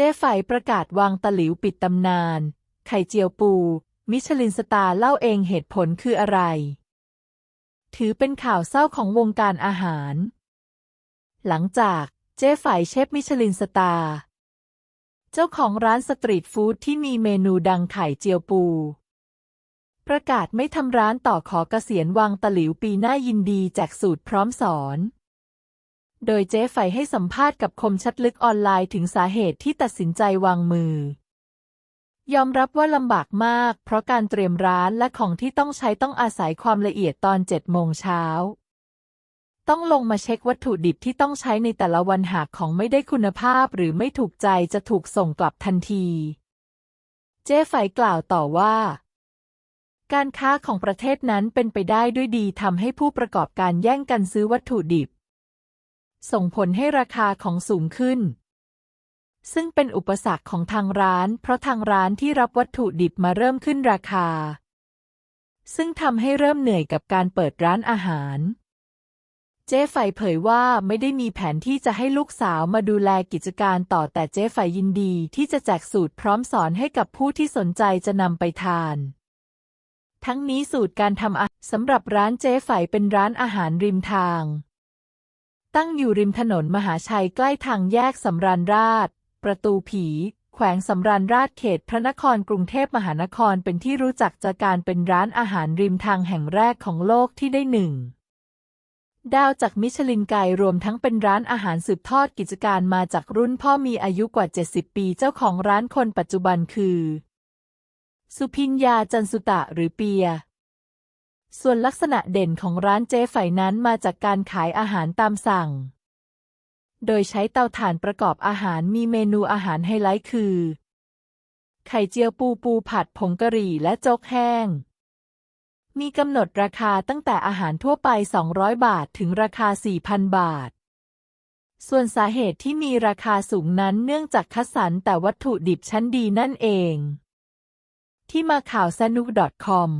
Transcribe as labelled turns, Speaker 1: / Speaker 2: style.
Speaker 1: จ๊ไฝประกาศวางตะหลิวปิดตำนาน ไข่เจียวปู มิชลินสตาร์เล่าเองเหตุผลคืออะไร ถือเป็นข่าวเศร้าของวงการอาหาร หลังจากเจ๊ไฝเชฟมิชลินสตาร์เจ้าของร้านสตรีทฟู้ดที่มีเมนูดังไข่เจียวปู ประกาศไม่ทำร้านต่อขอเกษียณวางตะหลิวปีหน้ายินดีแจกสูตรพร้อมสอน โดยเจ๊ไฝให้สัมภาษณ์กับคมชัดลึกออนไลน์ถึงสาเหตุที่ตัดสินใจวางมือ ยอมรับว่าลำบากมาก เพราะการเตรียมร้านและของที่ต้องใช้ต้องอาศัยความละเอียดตอนเจ็ดโมงเช้า ต้องลงมาเช็ควัตถุดิบที่ต้องใช้ในแต่ละวันหากของไม่ได้คุณภาพหรือไม่ถูกใจจะถูกส่งกลับทันที เจ๊ไฝกล่าวต่อว่าการค้าของประเทศนั้นเป็นไปได้ด้วยดีทำให้ผู้ประกอบการแย่งกันซื้อวัตถุดิบ ส่งผลให้ราคาของสูงขึ้น ซึ่งเป็นอุปสรรคของทางร้าน เพราะทางร้านที่รับวัตถุดิบมาเริ่มขึ้นราคา ซึ่งทำให้เริ่มเหนื่อยกับการเปิดร้านอาหาร เจ๊ไฝเผยว่าไม่ได้มีแผนที่จะให้ลูกสาวมาดูแลกิจการต่อแต่เจ๊ไฝยินดีที่จะแจกสูตรพร้อมสอนให้กับผู้ที่สนใจจะนำไปทานทั้งนี้สูตรการทำอาหารสำหรับร้านเจ๊ไฝเป็นร้านอาหารริมทาง ตั้งอยู่ริมถนนมหาชัยใกล้ทางแยกสำราญราช ประตูผี แขวงสำราญราชเขตพระนครกรุงเทพมหานครเป็นที่รู้จักจากการเป็นร้านอาหารริมทางแห่งแรกของโลกที่ได้หนึ่งดาวจากมิชลินไกด์รวมทั้งเป็นร้านอาหารสืบทอดกิจการมาจากรุ่นพ่อมีอายุกว่า 70 ปีเจ้าของร้านคนปัจจุบันคือ สุพิญญาจันสุตะหรือเปีย ส่วนลักษณะเด่นของร้านเจ๊ไฝนั้นมาจากการขายอาหารตามสั่ง โดยใช้เตาถ่านประกอบอาหารมีเมนูอาหารไฮไลท์คือ ไข่เจียวปูปูผัดผงกะหรี่และโจ๊กแห้ง มีกำหนดราคาตั้งแต่อาหารทั่วไป 200 บาทถึงราคา 4,000 บาท ส่วนสาเหตุที่มีราคาสูงนั้นเนื่องจากคัดสรรแต่วัตถุดิบชั้นดีนั่นเอง ที่มาข่าวสนุก .com